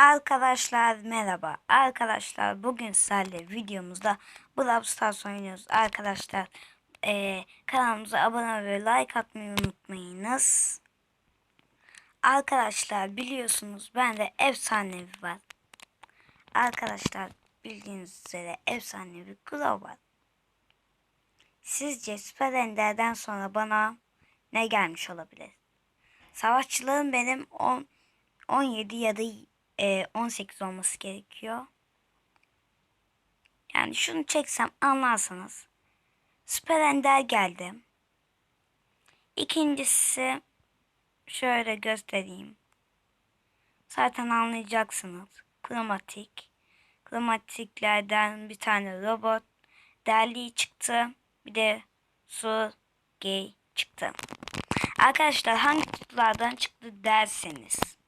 Arkadaşlar merhaba. Arkadaşlar bugün sizlerle videomuzda Brawl Stars oynuyoruz. Arkadaşlar eee, kanalımıza abone ve like atmayı unutmayınız. Arkadaşlar biliyorsunuz bende efsanevi var. Arkadaşlar bildiğiniz üzere efsanevi Glove var. Sizce Süper sonra bana ne gelmiş olabilir? Savaşçılarım benim 10 17 ya da e, 18 olması gerekiyor. Yani şunu çeksem anlarsanız. Süper Ender geldi. İkincisi şöyle göstereyim. Zaten anlayacaksınız. Kromatik. Kromatiklerden bir tane robot. Derli çıktı. Bir de su gay çıktı. Arkadaşlar hangi kutulardan çıktı derseniz.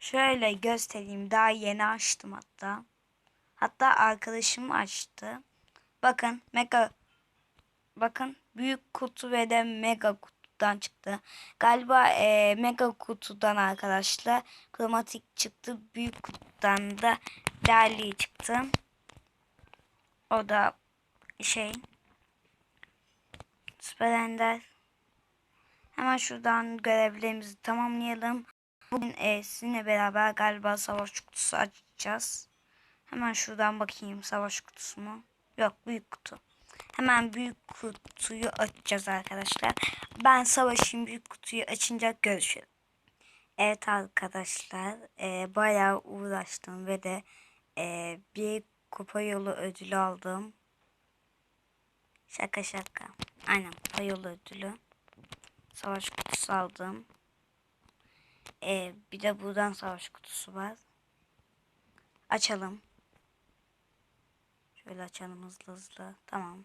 Şöyle göstereyim. Daha yeni açtım hatta. Hatta arkadaşım açtı. Bakın mega bakın büyük kutu ve de mega kutudan çıktı. Galiba e, mega kutudan arkadaşlar kromatik çıktı. Büyük kutudan da derli çıktı. O da şey Süper Ender. Hemen şuradan görevlerimizi tamamlayalım. Bugün e, sizinle beraber galiba savaş kutusu açacağız. Hemen şuradan bakayım savaş kutusu mu? Yok büyük kutu. Hemen büyük kutuyu açacağız arkadaşlar. Ben savaşın büyük kutuyu açınca görüşürüz. Evet arkadaşlar e, bayağı uğraştım ve de e, bir kupa yolu ödülü aldım. Şaka şaka. Aynen kupa yolu ödülü. Savaş kutusu aldım. Ee, bir de buradan savaş kutusu var. Açalım. Şöyle açalım hızlı hızlı. Tamam.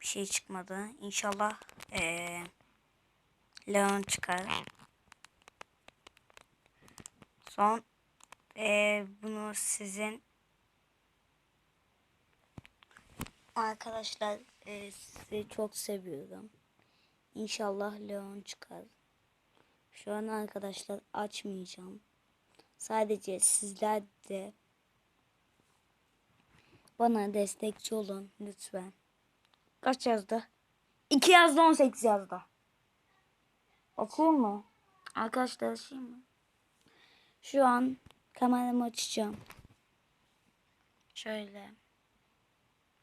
Bir şey çıkmadı. İnşallah ee, Leon çıkar. Son ee, bunu sizin arkadaşlar ee, sizi çok seviyorum. İnşallah Leon çıkar. Şu an arkadaşlar açmayacağım. Sadece sizler de bana destekçi olun lütfen. Kaç yazdı? 2 yazdı 18 yazdı. Bakıyor mu? Arkadaşlar mı? Şu an kameramı açacağım. Şöyle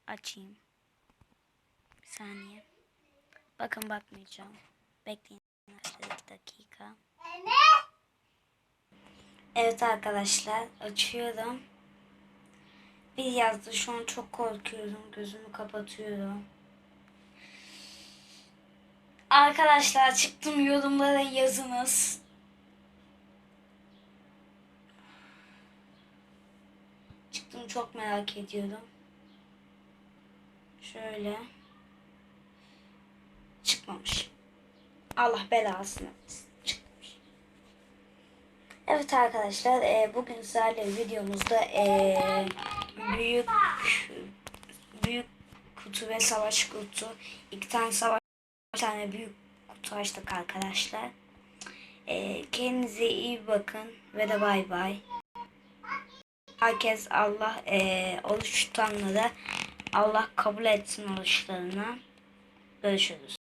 açayım. Bir saniye. Bakın bakmayacağım. Bekleyin. Bir dakika. Evet arkadaşlar açıyorum. Bir yazdı şu an çok korkuyorum. Gözümü kapatıyorum. Arkadaşlar çıktım yorumlara yazınız. Çıktım çok merak ediyorum. Şöyle. Çıkmamış. Allah belasını. Çıkmış. Evet arkadaşlar e, bugün sizlerle videomuzda e, büyük büyük kutu ve savaş kutu iki tane savaş bir tane büyük kutu açtık arkadaşlar. E, kendinize iyi bakın ve de bay bay. Herkes Allah e, oruç tutanlara Allah kabul etsin oruçlarını. Görüşürüz.